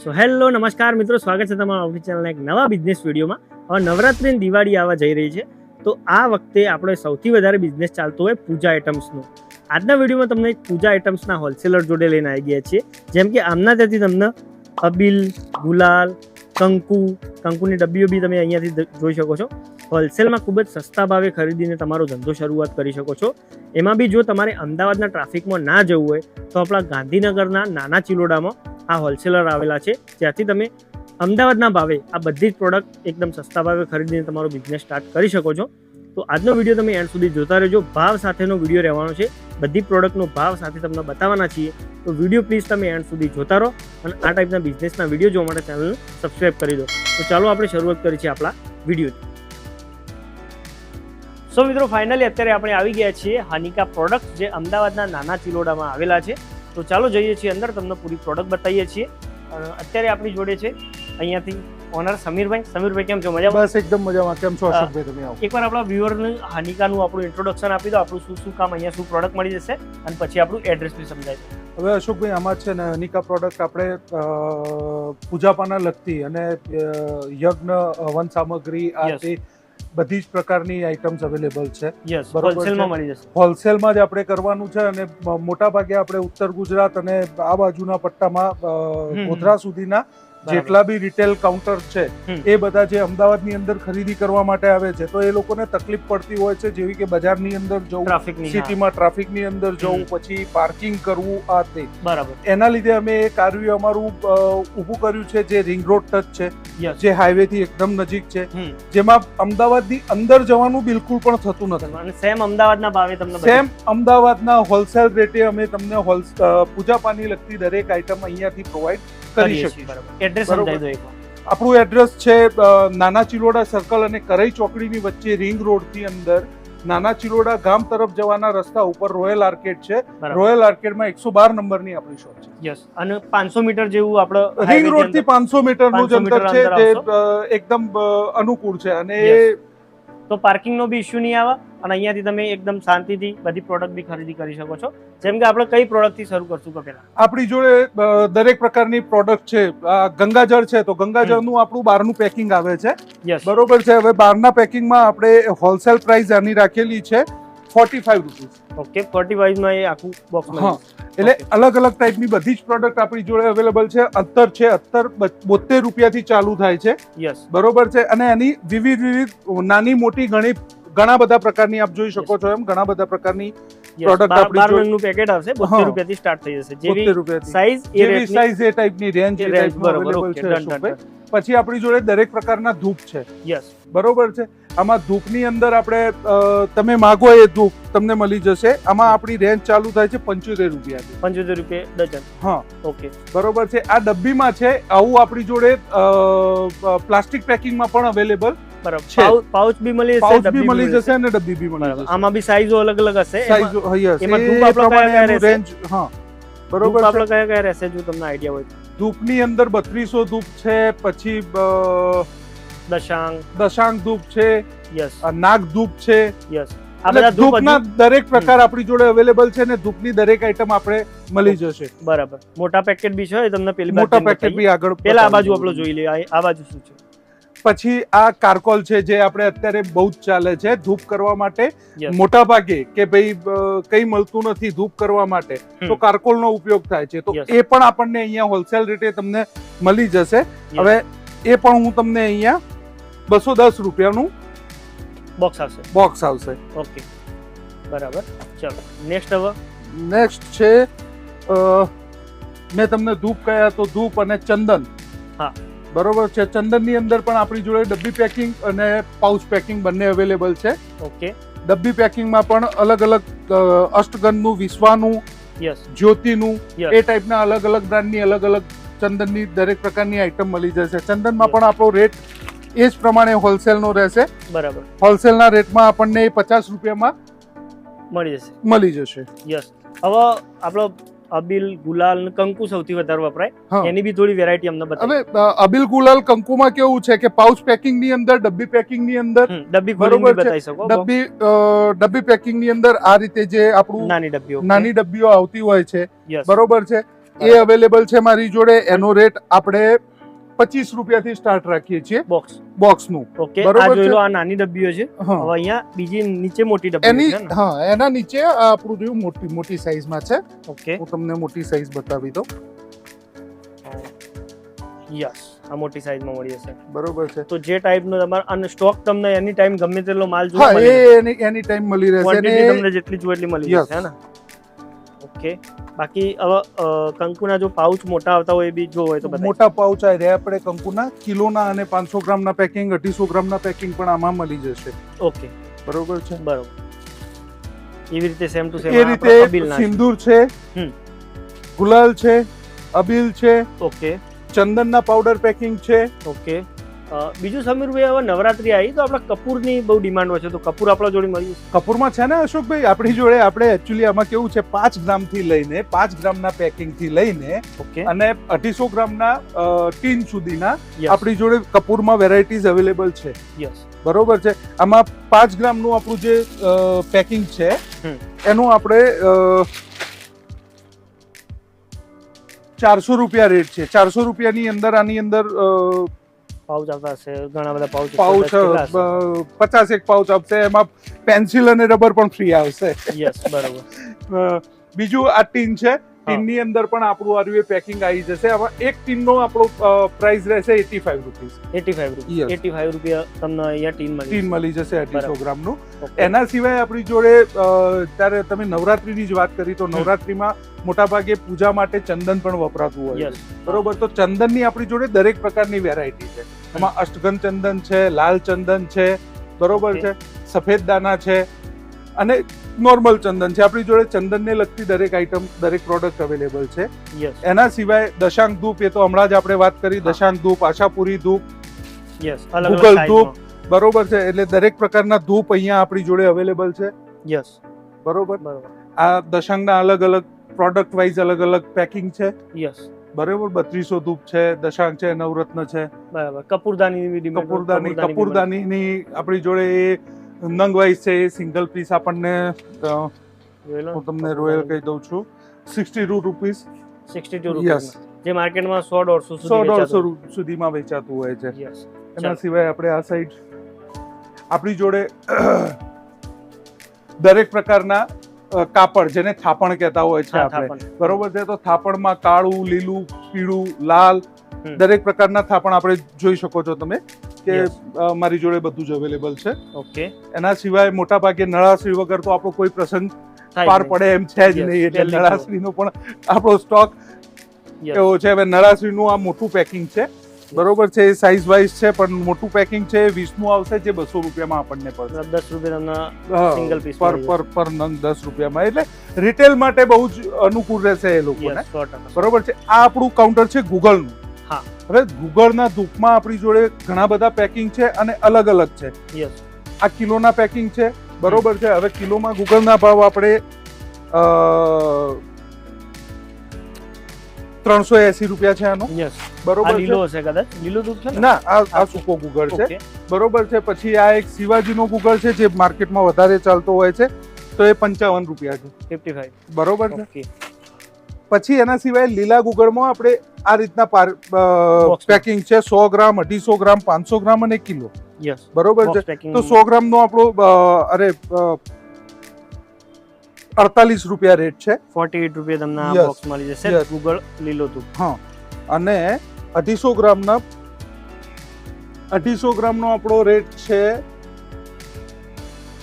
So hello, નમસ્કાર મિત્રો. સ્વાગત છે તમારા ઓફિસ ચેનલના એક નવા બિઝનેસ વિડીયોમાં. હવે નવરાત્રિ દિવાળી આવવા જઈ રહી છે. તો આ વખતે આપણે સૌથી વધારે બિઝનેસ ચાલતો હોય પૂજા આઇટમ્સનો આજના વિડીયોમાં તમને પૂજા આઇટમ્સના હોલસેલર જોડે લઈને આવી ગયા છીએ. જેમ કે આમના ત્યાંથી તમને અબીલ, ગુલાલ, કંકુ. કંકુની ડબ્બીઓ બી તમે અહીંયાથી જોઈ શકો છો. હોલસેલમાં ખૂબ જ સસ્તા ભાવે ખરીદીને તમારો ધંધો શરૂઆત કરી શકો છો. એમાં બી જો તમારે અમદાવાદના ટ્રાફિકમાં ના જવું હોય, તો આપણા ગાંધીનગરના નાના ચિલોડામાં આ હોલસેલર આવેલા છે. જ્યાંથી તમે અમદાવાદના ભાવે આ બધી જ પ્રોડક્ટ એકદમ સસ્તા ભાવે ખરીદીને તમારો બિઝનેસ સ્ટાર્ટ કરી શકો છો. તો આજનો વીડિયો તમે એન્ડ સુધી જોતા રહેજો. ભાવ સાથેનો વીડિયો રહેવાનો છે. બધી પ્રોડક્ટનો ભાવ સાથે તમને બતાવવાના છીએ. તો વીડિયો પ્લીઝ તમે એન્ડ સુધી જોતા રહો અને આ ટાઈપના બિઝનેસના વીડિયો જોવા માટે ચેનલને સબસ્ક્રાઈબ કરી દો. તો ચાલો આપણે શરૂઆત કરી છે આપણા વિડીયોની સો મિત્રો ફાઇનલી અત્યારે આપણે આવી ગયા છીએ હાનિકા પ્રોડક્ટ જે અમદાવાદના નાના ચિલોડામાં આવેલા છે. તો ચાલો જઈએ છીએ અંદર તમને પૂરી પ્રોડક્ટ બતાવીએ છીએ. અત્યારે આપણી જોડે છે અહીંયાથી ઓનર સમીરભાઈ. સમીરભાઈ કેમ છો? મજામાં? બસ એકદમ મજામાં. કેમ છો અશોકભાઈ તમે આવો? એકવાર આપણા વ્યુઅરને હાનિકાનું આપણું ઇન્ટ્રોડક્શન આપી દો. આપણું શું શું કામ અહીંયા શું પ્રોડક્ટ મળી જશે? અને પછી આપણું એડ્રેસ બી સમજાય. હવે અશોકભાઈ આમાં છે ને અનિકા પ્રોડક્ટ આપણે પૂજાપાના લગતી અને યજ્ઞ હવન સામગ્રી આ. તે બધી જ પ્રકારની આઇટમ્સ અવેલેબલ છે. હોલસેલમાં જ આપણે કરવાનું છે અને મોટા ભાગે આપણે ઉત્તર ગુજરાત અને આ બાજુના પટ્ટામાં ગોધરા સુધીના જેટલા બી રિટેલ કાઉન્ટર છે એ બધા જે અમદાવાદની અંદર ખરીદી કરવા માટે આવે છે તો એ લોકોને તકલીફ પડતી હોય છે જેવી કે બજારની અંદર જવું સિટીમાં ટ્રાફિકની અંદર જવું પછી પાર્કિંગ કરવું આ તે. બરાબર. એના લીધે અમે એક કાર્ય અમારું ઊભું કર્યું છે જે રિંગ રોડ ટચ છે જે હાઈવે થી એકદમ નજીક છે જેમાં જેમાં અમદાવાદની અંદર જવાનું બિલકુલ પણ થતું નથી. સેમ અમદાવાદના ભાવે તમને સેમ અમદાવાદના હોલસેલ રેટે અમે તમને હોલ પૂજા પાની લગતી દરેક આઈટમ અહીંયાથી પ્રોવાઈડ કરી શકીએ. એડ્રેસ સમજાવી દો એકવાર આપણું એડ્રેસ છે નાના ચિલોડા સર્કલ અને કરઈ ચોકડીની વચ્ચે રિંગ રોડથી અંદર. નાના ચિલોડા ગામ તરફ જવાના રસ્તા ઉપર રોયલ આર્કેડ છે. રોયલ આર્કેડમાં એકસો બાર નંબરની આપણી શોપ છે. યસ અને પાંચસો મીટર જેવું આપણે રિંગ રોડથી થી પાંચસો મીટરનું 500 જ અંતર છે જે એકદમ અનુકૂળ છે. અને. તો પાર્કિંગનો બી ઇશ્યુ નહીં આવે અને અહીંયાથી તમે એકદમ શાંતિથી બધી પ્રોડક્ટ બી ખરીદી કરી શકો છો. જેમ કે આપણે કઈ પ્રોડક્ટથી શરૂ કરશું કે પેલા આપણી જોડે દરેક પ્રકારની પ્રોડક્ટ છે. ગંગાજળ છે તો ગંગાજળનું આપણું બહારનું પેકિંગ આવે છે. યસ બરોબર છે. હવે બહારના પેકિંગમાં આપણે હોલસેલ પ્રાઇસ આની રાખેલી છે. Forty five rupees okay forty ફાઈવમાં એ આખું બોક્સ હા એટલે અલગ અલગ ટાઈપની બધી જ પ્રોડક્ટ આપણી જોડે અવેલેબલ છે. અત્તર છે અત્તર બોતેર રૂપિયાથી ચાલુ થાય છે. યસ બરોબર છે? અને એની વિવિધ વિવિધ નાની મોટી ઘણી ઘણા બધા પ્રકારની આપ જોઈ શકો છો એમ. ઘણા બધા પ્રકારની પ્રોડક્ટ આપણી જોડે- નું પેકેટ આવશે બોતેર હા. રૂપિયા થી સ્ટાર્ટ થઈ જશે. જેવી સાઈઝ એ રેટ સાઈઝ એ ટાઈપની રેન્જ એ રેન્જ બરોબર છે પછી આપણી જોડે દરેક પ્રકારના ધૂપ છે. યસ બરોબર છે? આમાં ધૂપની અંદર આપણે તમે માગો એ ધૂપ તમને મળી જશે. આમાં આપણી રેન્જ ચાલુ થાય છે પંચોતેર રૂપિયા પંચોતેર રૂપિયા ડઝન? હા. ઓકે. બરોબર છે. આ ડબ્બીમાં છે આવું આપણી જોડે પ્લાસ્ટિક પેકિંગમાં પણ અવેલેબલ બરાબર. પાઉચ બી મળી જશે પાઉચ બી મળી જશે અને ડબ્બી બી મળી જશે. આમાં બી સાઈઝો અલગ અલગ હશે. એમાં- સાઈઝ એમાં ધૂપ આપણો કયા કયા રેન્જ હા. બરોબર આપણે કયા કયા રહેશે જો તમને આઈડિયા હોય ધૂપની અંદર બત્રીસો ધૂપ છે પછી દશાંગ. દશાંગ ધૂપ છે યસ નાગ ધૂપ છે. યસ ધૂપના દરેક પ્રકાર આપણી જોડે અવેલેબલ છે ને ધૂપની દરેક આઈટમ આપણે મળી જશે. બરાબર. મોટા પેકેટ બી છે તમને પેલી મોટા પેકેટ બી આગળ પેલા આ બાજુ બતાવી જોઈ લઈએ આ- આ બાજુ શું છે? પછી આ કાર્કોલ છે જે આપણે અત્યારે બહુ જ ચાલે છે ધૂપ કરવા માટે. મોટા ભાગે કે ભાઈ કઈ મળતું નથી ધૂપ કરવા માટે. તો કાર્કોલનો ઉપયોગ થાય છે. તો એ પણ આપણને અહીંયા હોલસેલ રેટે તમને મળી જશે. હવે એ પણ હું તમને અહીંયા બસો દસ રૂપિયાનું બોક્સ આવશે. બોક્સ આવશે. ઓકે બરાબર. ચલો. નેક્સ્ટ હવે? નેક્સ્ટ છે મેં તમને ધૂપ કહ્યા તો ધૂપ અને ચંદન. હા. બરોબર છે? ચંદનની અંદર પણ આપણી જોડે ડબ્બી પેકિંગ અને પાઉચ પેકિંગ બંને અવેલેબલ છે. ઓકે ડબ્બી પેકિંગમાં પણ અલગ અલગ અષ્ટગનનું વિશ્વાનું યસ જ્યોતિનું. એ ટાઈપના અલગ અલગ બ્રાન્ડની અલગ અલગ ચંદનની દરેક પ્રકારની આઈટમ મળી જશે. ચંદનમાં પણ આપણો રેટ એ જ પ્રમાણે હોલસેલનો રહેશે. બરાબર. હોલસેલના રેટમાં આપણને પચાસ રૂપિયામાં મળી જશે. મળી જશે. યસ. હવે આપણો અબિલ ગુલાલ કંકુ સૌથી વધારે વપરાય. એની બી થોડી વેરાયટી અમને બતાવી. હવે અબિલ ગુલાલ કંકુમાં કેવું છે કે પાઉચ પેકિંગની અંદર ડબ્બી પેકિંગની અંદર ડબ્બી બરોબર બતાવી શકો ડબ્બી ડબ્બી પેકિંગની અંદર આ રીતે જે આપણું નાની ડબ્બીઓ. નાની ડબ્બીઓ આવતી હોય છે. બરોબર છે. એ અવેલેબલ છે મારી જોડે. એનો રેટ આપણે પચીસ રૂપિયાથી સ્ટાર્ટ રાખીએ છીએ બોક્સ બોક્સનું ઓકે આ જોઈ. લો આ નાની ડબ્બીઓ છે. હવે અહીંયા બીજી નીચે મોટી ડબ્બી એની હા એના નીચે આપણું રહ્યું મોટી મોટી સાઈઝમાં છે. ઓકે હું તમને મોટી સાઈઝ બતાવી દઉં. યસ આ મોટી સાઈઝમાં મળી જશે. બરોબર છે. તો જે ટાઈપનો તમારે અને સ્ટોક તમને એની ટાઈમ ગમે તેટલો માલ જોઈએ હા એ એની એની ટાઈમ મળી રહેશે અને તમને જેટલી જોઈએ એટલી મળી. જશે હે ને? ઓકે બાકી હવે કંકુના જો પાઉચ મોટા આવતા હોય એ બી જો હોય તો મોટા પાઉચ આ રહ્યા આપણે કંકુના. કિલોના અને પાંચસો ગ્રામના પેકિંગ અઢીસો ગ્રામના પેકિંગ પણ આમાં મળી જશે. ઓકે બરોબર છે? બરોબર. એવી રીતે સેમ ટુ સેમ એ રીતે સિંદૂર છે. ગુલાલ છે અબીલ છે ઓકે ચંદનના પાવડર પેકિંગ છે ઓકે બીજું સમીરભાઈ હવે નવરાત્રી આવી તો આપણે કપૂરની બહુ ડિમાન્ડ હોય છે. તો કપૂર આપણા જોડે મળી જશે. કપૂરમાં છે ને અશોકભાઈ આપણી જોડે આપણે એકચ્યુઅલી આમાં કેવું છે પાંચ ગ્રામથી લઈને પાંચ ગ્રામના પેકિંગથી લઈને ઓકે. અને અઢીસો ગ્રામના ટીન સુધીના આપણી જોડે કપૂરમાં વેરાયટીઝ અવેલેબલ છે. યસ બરોબર છે? આમાં પાંચ ગ્રામનું આપણું જે પેકિંગ છે એનું આપણે ચારસો રૂપિયા રેટ છે. ચારસો રૂપિયાની અંદર આની અંદર પાઉચ આવતા હશે ઘણા બધા પાઉચ પાઉચ પચાસ એક પાઉચ આપશે એમાં પેન્સિલ અને રબર પણ ફ્રી આવશે. યસ બરોબર. બીજું આ ટીન છે ટીનની અંદર પણ આપણું આર્યું પેકિંગ આવી જશે. આમાં એક ટીનનો આપણો પ્રાઇસ રહેશે eighty five rupees eighty five રૂપિયા એટી ફાઈવ રૂપિયા તમને અહીંયા ટીન મળી ટીન મળી જશે અઢીસો. ગ્રામનું. એના સિવાય આપણી જોડે ત્યારે તમે નવરાત્રીની જ વાત કરી તો નવરાત્રીમાં મોટાભાગે પૂજા માટે ચંદન પણ વપરાતું હોય બરોબર? તો ચંદનની આપણી જોડે દરેક પ્રકારની વેરાયટી છે. એમાં અષ્ટગન ચંદન છે લાલ ચંદન છે બરોબર છે? સફેદ દાના છે અને નોર્મલ ચંદન છે. આપણી જોડે ચંદનને લગતી દરેક આઈટમ દરેક પ્રોડક્ટ અવેલેબલ છે. એના સિવાય દશાંક ધૂપ એ તો હમણાં જ આપણે વાત કરી દશાંક ધૂપ આશાપુરી ધૂપ ગુગલ size બરોબર છે. એટલે દરેક પ્રકારના ધૂપ અહીંયા આપણી જોડે અવેલેબલ છે. યસ બરોબર? બરોબર. આ દશાંકના અલગ અલગ પ્રોડક્ટ વાઇઝ અલગ અલગ પેકિંગ છે. યસ બરોબર? બત્રીસો ધૂપ છે દશાંક છે નવરત્ન છે. બરાબર. કપૂરદાની કપૂરદાની કપૂરદાનીની આપણી જોડે એ નંગ વાઇઝ છે એ સિંગલ પીસ આપણને હું તમને રોયલ કહી દઉં છું. સિક્સટી ટુ રૂપીસ 62 યસ જે માર્કેટમાં સો દોઢસો સો દોઢસો સુધીમાં વેચાતું હોય છે. એના સિવાય આપણે આ સાઈડ આપણી જોડે દરેક પ્રકારના કાપડ જેને થાપણ કહેતા હોય છે આપણે. બરોબર છે? તો થાપણમાં કાળું લીલું પીળું લાલ દરેક પ્રકારના થાપણ આપણે જોઈ શકો છો તમે. કે મારી જોડે બધું જ અવેલેબલ છે. ઓકે એના સિવાય મોટા ભાગે નળાશ્રી વગર તો આપણો કોઈ પ્રસંગ પાર પડે એમ છે જ નહીં. એટલે નળાશ્રીનો પણ આપણો સ્ટોક. એવો છે. હવે નળાશ્રીનું આ મોટું પેકિંગ છે. બરોબર છે સાઇઝ વાઇઝ છે પણ મોટું પેકિંગ છે વીસનું આવશે જે બસો રૂપિયામાં આપણને પડશે. દસ રૂપિયા સિંગલ પીસ પર પર પર નંગ દસ રૂપિયામાં. એટલે રિટેલ માટે બહુ જ અનુકૂળ રહેશે એ લોકોને. બરોબર છે. આ આપણું કાઉન્ટર છે ગૂગલનું. હવે ગુગળના ધૂપમાં આપણી જોડે ઘણા બધા પેકિંગ છે અને અલગ અલગ છે. યસ આ કિલોના પેકિંગ છે બરોબર છે? હવે કિલોમાં ગૂગલના ભાવ આપણે ત્રણસો એસી રૂપિયા છે આનો. યસ બરોબર લીલો હશે કદાચ? લીલો દૂધ છે ના? આ આ સૂકો ગૂગળ છે. બરોબર છે? પછી આ એક શિવાજીનો ગુગળ છે જે માર્કેટમાં વધારે ચાલતો હોય છે તો એ પંચાવન રૂપિયા છે. 55 બરોબર છે? પછી એના સિવાય લીલા ગુગળમાં આપણે આ રીતના પેકિંગ છે. સો ગ્રામ અઢીસો ગ્રામ પાંચસો ગ્રામ અને કિલો. બરોબર છે? તો સો ગ્રામનો આપણો અરે અડતાલીસ રૂપિયા રેટ છે. 48 રૂપિયા તમને આ. બોક્સ મળી જશે. ગુગળ લીલો તું. હા. અને અઢીસો ગ્રામના અઢીસો ગ્રામનો આપણો રેટ છે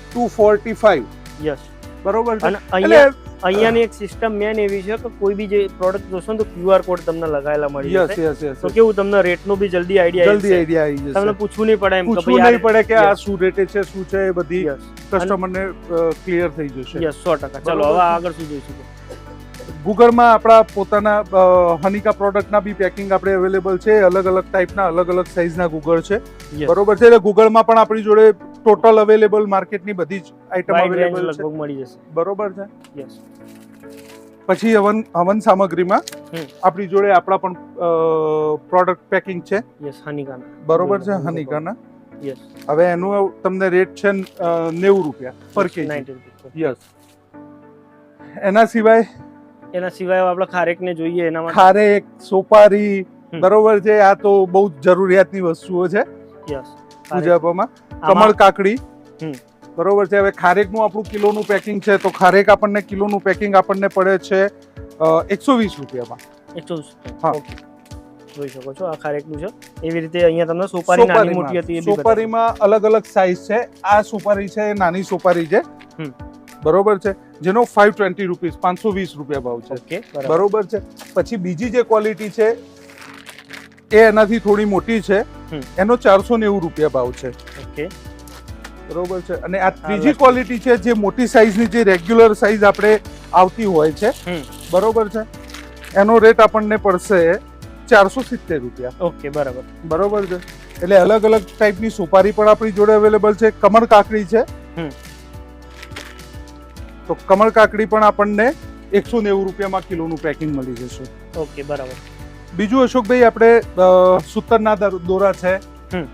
ટુ ફોર્ટી ફાઈવ યસ બરોબર છે? અને એટલે અહીંયાની એક સિસ્ટમ મેન એવી છે કે કોઈ બી જે પ્રોડક્ટ જોશો ને તો ક્યુઆર કોડ તમને લગાવેલા મળી જશે. તો કેવું તમને રેટનો બી જલ્દી આઈડિયા જલ્દી આઈડિયા આવી તમને પૂછવું નહીં પડે એમ પૂછવું નહીં પડે કે આ શું રેટે છે શું છે એ બધી કસ્ટમરને ક્લિયર થઈ જશે. યસ સો ટકા. ચલો હવે આગળ શું જોઈશું? ગૂગલમાં આપણા પોતાના હનિકા પ્રોડક્ટના બી પેકિંગ આપણે અવેલેબલ છે. અલગ અલગ ટાઈપના અલગ અલગ સાઇઝના ગૂગળ છે. બરોબર છે? એટલે ગૂગલમાં પણ આપણી જોડે ટોટલ અવેલેબલ માર્કેટની બધી જ આઈટમ રેન્જ અવેલેબલ લગભગ મળી જશે. બરોબર છે? યસ પછી હવન હવન સામગ્રીમાં આપણી જોડે આપણા પણ પ્રોડક્ટ પેકિંગ છે. યસ હનીકાના. બરોબર છે હમ. હનીકાના. યસ હવે એનું તમને રેટ છે નેવું રૂપિયા પર કેજી 90 યસ એના સિવાય? એના સિવાય આપણે ખારેકને જોઈએ એના માટે ખારેક સોપારી બરોબર છે આ તો બહુ જ જરૂરિયાતની વસ્તુઓ છે યસ પૂજાપામાં. કમળ કાકડી. હમ. બરોબર છે. હવે ખારેકનું આપણું કિલોનું પેકિંગ છે તો ખારેક આપણને કિલોનું પેકિંગ આપણને પડે છે એકસો વીસ રૂપિયામાં. એકસો હા. જોઈ શકો છો આ ખારેકનું છે. એવી રીતે અહીંયા તમને સુપારી નાની મોટી હતી. સોપારીમાં અલગ અલગ સાઈઝ છે. આ સુપારી છે નાની સોપારી છે. બરોબર છે. જેનો ફાઈવ ટ્વેન્ટી રૂપીસ પાંચસો વીસ રૂપિયા ભાવ છે. બરોબર. છે. પછી બીજી જે ક્વોલિટી છે એ એનાથી થોડી મોટી છે. એનો ચારસો નેવું રૂપિયા ભાવ છે. ઓકે. બરોબર છે. અને આ ત્રીજી ક્વોલિટી છે જે મોટી સાઈઝની જે રેગ્યુલર સાઈઝ આપણે આવતી હોય છે. બરોબર છે? એનો રેટ આપણને પડશે ચારસો સિત્તેર રૂપિયા. ઓકે બરાબર. બરોબર છે? એટલે અલગ અલગ ટાઈપની સુપારી પણ આપણી જોડે અવેલેબલ છે. કમળ કાકડી છે. તો કમળ કાકડી પણ આપણને એકસો નેવું રૂપિયામાં કિલોનું પેકિંગ મળી જશે. ઓકે બરાબર. બીજું અશોકભાઈ આપણે સૂતરના દોરા છે.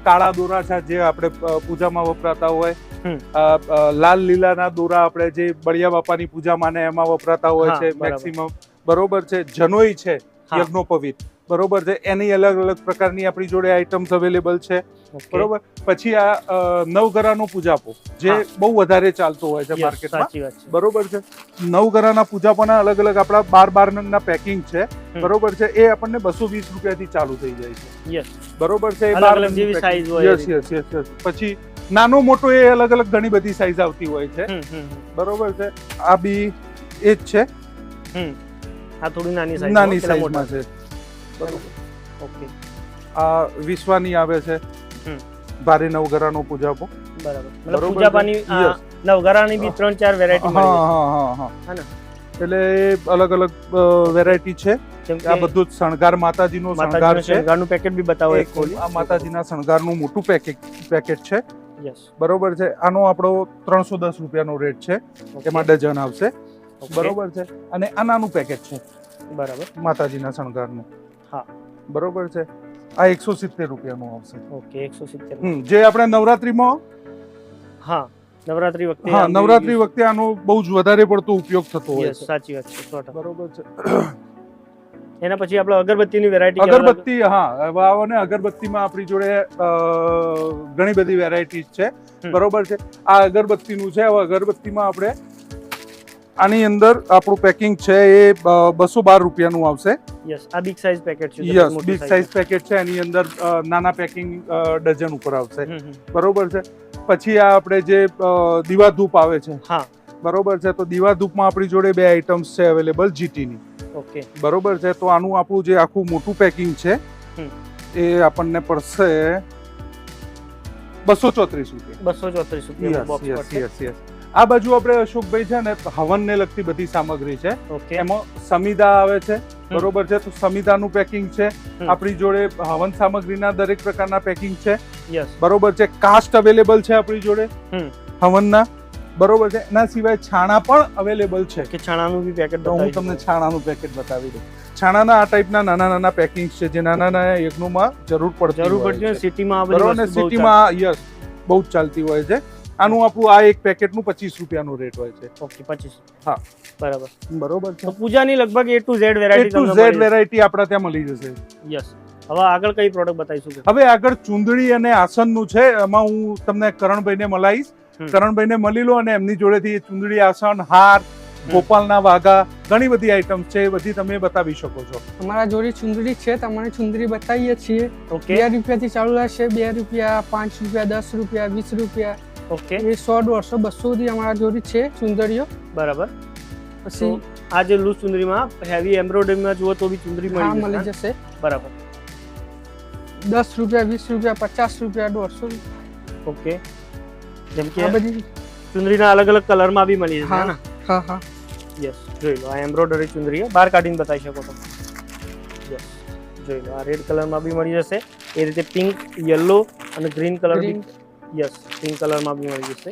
કાળા દોરા છે જે આપણે પૂજામાં વપરાતા હોય લાલ લીલાના દોરા આપણે જે બળિયા બાપાની પૂજામાં ને એમાં વપરાતા હોય છે મેક્સિમમ બરોબર છે. જનોઈ છે. યજ્ઞોપવિત. બરોબર છે? એની અલગ અલગ પ્રકારની આપણી જોડે આઇટમ્સ અવેલેબલ છે. બરોબર? પછી આ અ, નવગરાનો પૂજાપો જે બહુ વધારે ચાલતો હોય છે માર્કેટમાં બરોબર છે? નવગરાના પૂજાપોના અલગ અલગ આપણા બાર બાર ના પેકિંગ છે બરોબર છે? એ આપણને બસો વીસ રૂપિયાથી ચાલુ થઈ જાય છે. બરોબર છે? યસ યસ યસ યસ પછી નાનો મોટો એ અલગ અલગ ઘણી બધી સાઈઝ આવતી હોય છે. બરોબર છે? આ બી એ જ છે. આ થોડી નાની સાઈઝ નાની સાઈઝમાં છે. બરોબર. ઓકે. આ વિશ્વાની આવે છે. ભારે નવગરાનો પૂજાપો. બરાબર. મતલબ પૂજાપાની. નવઘરાની બી ત્રણ ચાર વેરાયટી હા હા હા હા? એટલે અલગ અલગ વેરાયટી છે. આ બધું જ શણગાર માતાજીનો શણગાર છે. શણગારનું પેકેટ બી બતાવો એક એક ખોલી આ માતાજીના શણગારનું મોટું પેકેટ પેકેટ છે. બરોબર છે? આનો આપણો ત્રણસો દસ રૂપિયાનો રેટ છે. એમાં ડઝન આવશે. બરોબર છે? અને આ નાનું પેકેટ છે. બરાબર. માતાજીના શણગારનું. હા. બરોબર છે. આ એકસો સિત્તેર રૂપિયાનું આવશે. ઓકે એકસો સિત્તેર. હમ, જે આપણે નવરાત્રીમાં હા નવરાત્રી વખતે હા નવરાત્રી વખતે આનો બહુ જ વધારે પડતો ઉપયોગ થતો હોય છે. સાચી વાત છે. બરોબર છે. એના પછી આપણે અગરબત્તીની વેરાયટી અગરબત્તી હા વાવ અને ને અગરબત્તીમાં આપણી જોડે ઘણી બધી વેરાયટીઝ છે. બરોબર છે. આ અગરબત્તીનું છે. હવે અગરબત્તીમાં આપણે આની અંદર આપણું પેકિંગ છે એ બસો બાર રૂપિયાનું આવશે. યસ આ બિગ સાઈઝ પેકેટ છે યસ બિગ સાઇઝ પેકેટ છે એની અંદર નાના પેકિંગ ડઝન ઉપર આવશે. બરોબર છે? પછી આ આપણે જે દીવા ધૂપ આવે છે. હા. બરોબર છે? તો દીવા ધૂપમાં આપણી જોડે બે આઇટમ્સ છે અવેલેબલ જીટીની ઓકે બરોબર છે? તો આનું આપણું જે આખું મોટું પેકિંગ છે એ આપણને પડશે બસો ચોત્રીસ રૂપિયા. બસો ચોત્રીસ રૂપિયા યસ યસ યસ આ બાજુ આપણે અશોકભાઈ છે ને હવનને લગતી બધી સામગ્રી છે. એમાં સમિદા આવે છે. બરોબર છે? તો સમિદાનું પેકિંગ છે. આપણી જોડે હવન સામગ્રીના દરેક પ્રકારના પેકિંગ છે. બરોબર છે? કાસ્ટ અવેલેબલ છે આપણી જોડે. હવનના. બરોબર છે? એના સિવાય છાણા પણ અવેલેબલ છે. કે છાણાનું બી પેકેટ હું તમને છાણાનું પેકેટ બતાવી દઉં. છાણાના આ ટાઈપના નાના નાના પેકિંગ છે જે નાના નાના યજ્ઞોમાં જરૂર પડતી જરૂર પડતી સિટીમાં બરોબર ને. સિટીમાં યસ બહુ જ ચાલતી હોય છે. આનું આપણું આ એક પેકેટનું પચીસ રૂપિયાનો રેટ હોય છે. ઓકે પચીસ. હા. બરાબર. બરોબર છે. પૂજાની લગભગ A to Z variety to Z variety આપણા ત્યાં મળી જશે. યસ હવે આગળ કઈ પ્રોડક્ટ બતાવીશું હવે આગળ ચુંદડી અને આસનનું છે એમાં હું તમને કરણભાઈને મલાઈશ. કરણભાઈને મળી લો અને એમની જોડેથી ચુંદડી આસન હાર ગોપાલના વાઘા ઘણી બધી આઈટમ છે એ બધી તમે બતાવી શકો છો. અમારા જોડે ચુંદડી છે તમને ચુંદડી બતાવીએ છીએ. ઓકે બે રૂપિયાથી ચાલુ રહેશે બે રૂપિયા પાંચ રૂપિયા દસ રૂપિયા વીસ રૂપિયા. ઓકે એ સો દોઢસો બસો સુધી અમારા જોડે છે ચુંદડીઓ બરાબર પછી તો આ જે લૂઝ ચુંદડીમાં હેવી એમ્બ્રોઇડરીમાં જુઓ તો બી ચુંદડી હા મળી મળી જશે જશે બરાબર દસ રૂપિયા વીસ રૂપિયા પચાસ રૂપિયા દોઢસો ઓકે જેમ કે આ બધી ચુંદડીના અલગ અલગ કલરમાં બી મળી જશે હા. ને હા હા યસ જોઈ લો આ એમ્બ્રોઇડરી ચુંદડી છે. બહાર કાઢીને બતાવી શકો તમે યસ જોઈ લો આ રેડ કલરમાં બી મળી જશે એ રીતે પિંક યલો અને ગ્રીન કલર બી ગ્રીન યસ પિંક કલરમાં બી મળી જશે.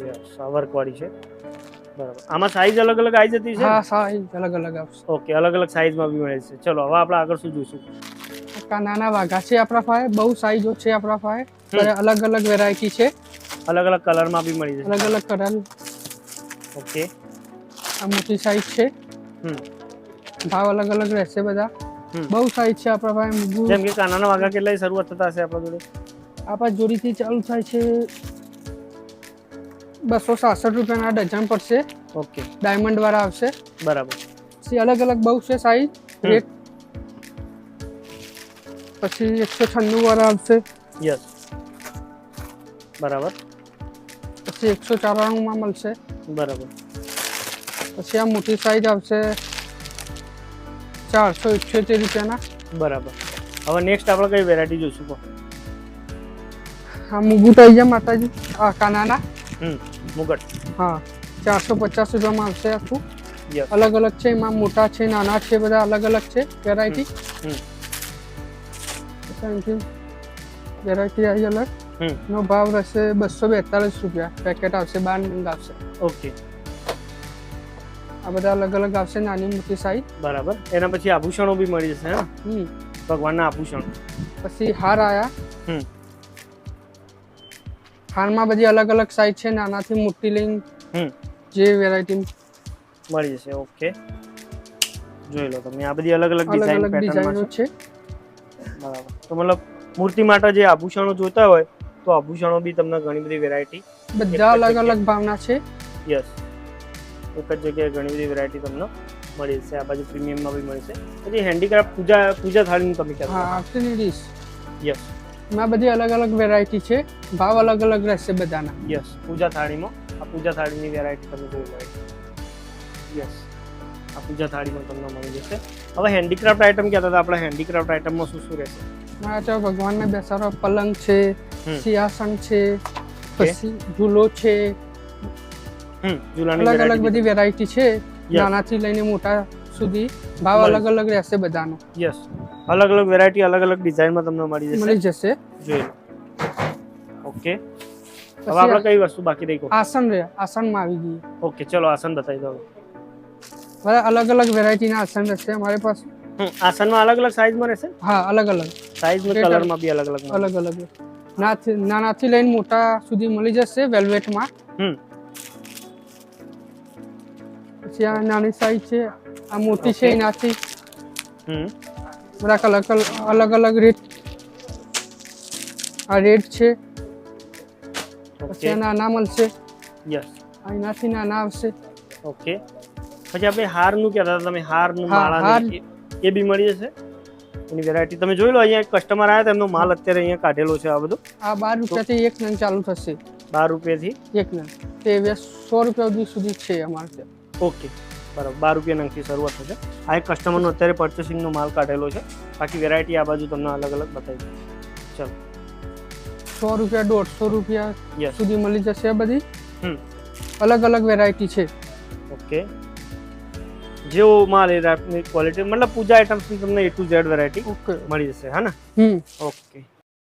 યસ આ વર્ક વાળી છે. બરાબર. આમાં સાઈઝ અલગ અલગ આવી જતી છે? હા સાઈઝ અલગ અલગ આવશે. ઓકે અલગ અલગ સાઈઝમાં બી મળે છે ચલો હવે આપણે આગળ શું જોઈશું? નાના વાઘા છે આપણા પાસે બહુ સાઈઝો છે આપણા પાસે અને અલગ અલગ વેરાયટી છે. અલગ અલગ કલરમાં બી મળી જશે. અલગ અલગ કલર ઓકે આ મોટી સાઈઝ છે. હમ. ભાવ અલગ અલગ રહેશે બધા. બહુ સાઈઝ છે આપણા પાસે મૂગું જેમ કે કાનાના વાઘા કેટલા શરૂઆત થતા હશે આપણા જોડે? આપણા જોડીથી ચાલુ થાય છે બસો સાસઠ રૂપિયાના ડઝન પડશે ઓકે. ડાયમંડ વાળા આવશે. બરાબર. પછી અલગ અલગ બહુ છે સાઈઝ. રેટ પછી એકસો છન્નું વાળા આવશે. યસ. બરાબર. પછી એકસો ચારાણુંમાં મળશે. બરાબર. પછી આ મોટી સાઈઝ આવશે. ચારસો ઇઠ્યોતેર રૂપિયાના. બરાબર. હવે નેક્સ્ટ આપણે કઈ વેરાયટી જોઈશું હા મુગુટ આવી જાય માતાજી આ કાનાના. હમ મુગટ. હા ચારસો પચાસ રૂપિયામાં આવશે આખું. અલગ અલગ છે એમાં મોટા છે નાના છે બધા અલગ અલગ છે વેરાયટી થેન્ક યુ વેરાયટી આવી અલગ. નો ભાવ રહેશે બસો બેતાલીસ રૂપિયા. પેકેટ આવશે બાર નંગ આવશે. ઓકે આ બધા અલગ અલગ આવશે નાની મોટી સાઈઝ બરાબર. એના પછી આભૂષણો બી મળી જશે હા હમ. ભગવાનના આભૂષણ. પછી હાર આયા. હમ. હારમાં બધી અલગ અલગ સાઈઝ છે નાનાથી મોટી લઈને હમ. જે વેરાયટી મળી જશે ઓકે. જોઈ લો તમે આ બધી અલગ અલગ ડિઝાઇન છે. છે. બરાબર. તો મતલબ મૂર્તિ માટે જે આભૂષણો જોતા હોય તો આભૂષણો બી તમને ઘણી બધી વેરાયટી બધા અલગ અલગ ભાવના છે. યસ એક જ જગ્યાએ ઘણી બધી વેરાયટી તમને મળી જશે. આ બાજુ પ્રીમિયમમાં બી મળશે પછી હેન્ડીક્રાફ્ટ પૂજા પૂજા થાળીનું તમે હા કહેતા આફ્ટરની ડીશ યસ એમાં બધી અલગ અલગ વેરાયટી છે. ભાવ અલગ અલગ રહેશે બધાના. યસ પૂજા થાળીમાં. આ પૂજા થાળીની વેરાયટી તમે જોઈ લો યસ આ પૂજા થાળીમાં તમને મળી જશે. હવે હેન્ડીક્રાફ્ટ આઇટમ કહેતા હતા આપણા હેન્ડીક્રાફ્ટ આઇટમમાં શું શું રહેશે? મારા તો ભગવાનને બેસાડવા પલંગ છે સિંહાસન છે પછી ઝૂલો છે અલગ અલગ વેરાયટી બધી વેરાયટી છે. નાનાથી લઈને મોટા સુધી ભાવ મળી. અલગ અલગ રહેશે બધાનો. યસ અલગ અલગ વેરાયટી અલગ અલગ ડિઝાઇનમાં તમને મળી જશે. મળી જશે. જોઈ લો. ઓકે હવે પછી આપણે કઈ વસ્તુ બાકી રહી કહો આસન રહે આસનમાં આવી ગઈ ઓકે ચલો આસન બતાવી દો બધા અલગ અલગ વેરાયટીના આસન રહેશે અમારી પાસે. હમ આસનમાં અલગ અલગ સાઇઝમાં રહેશે? હા અલગ અલગ સાઇઝ ને Pattern. કલરમાં બી અલગ અલગ મળે. અલગ અલગ નાથી નાનાથી લઈને મોટા સુધી મળી જશે વેલ્વેટમાં હમ. પછી આ નાની સાઈઝ છે આ મોટી છે. એનાથી. હમ. બધા કલર અલગ અલગ રેટ. આ રેટ છે. પછી ઓકે આ નાના મળશે યસ આ એનાથી નાના આવશે. ઓકે પછી આપણે હારનું કહેતા હતા તમે હારનું માળા. એ બી મળી જશે? એની વેરાયટી તમે જોઈ લો અહીંયા એક કસ્ટમર આવ્યા તેમનો માલ અત્યારે અહીંયા કાઢેલો છે આ બધું. આ બાર રૂપિયાથી એક નંગ ચાલુ થશે. બાર રૂપિયાથી? એક નંગ. તે સો રૂપિયા સુધી સુધી છે અમારે ત્યાં. ઓકે. બરાબર. બાર રૂપિયા નંગથી શરૂઆત થશે. આ એક કસ્ટમરનો અત્યારે પર્ચેસિંગનો માલ કાઢેલો છે. બાકી વેરાયટી આ બાજુ તમને અલગ અલગ બતાવી ચાલો. સો રૂપિયા દોઢસો રૂપિયા યસ સુધી મળી જશે આ બધી? હમ. અલગ અલગ વેરાયટી છે. ઓકે. જેવો માલ એ ક્વોલિટી મતલબ પૂજા આઇટમ્સની તમને એ ટુ ઝેડ વેરાયટી મળી જશે હા ને? ઓકે.